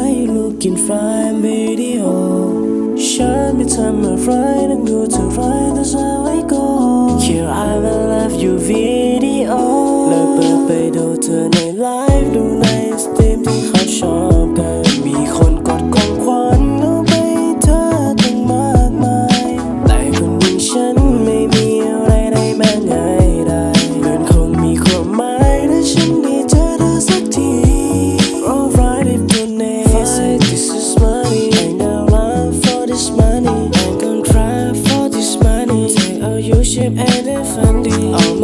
why you looking fine, baby? Oh, shut me time, my i'm go to right, that's how I go. Here I will love you,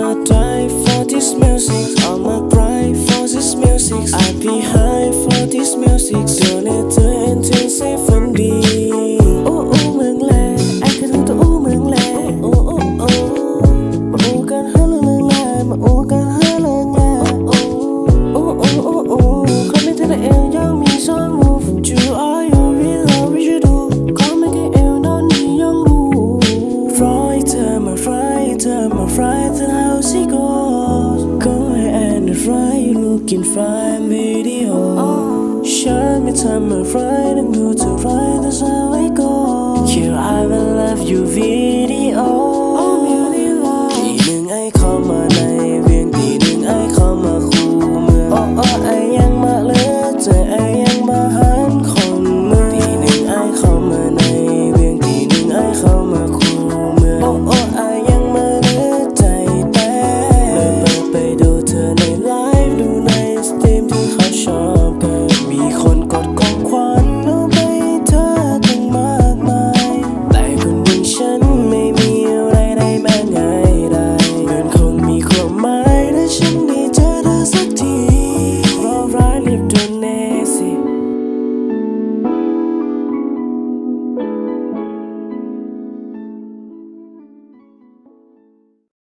I'ma die for this music. I'ma cry for this music. I be high for this music. Don't let the end fry, you looking fine, video. Oh. Shut me time, I'm and go to ride. that's how I go. Here I will love you, video.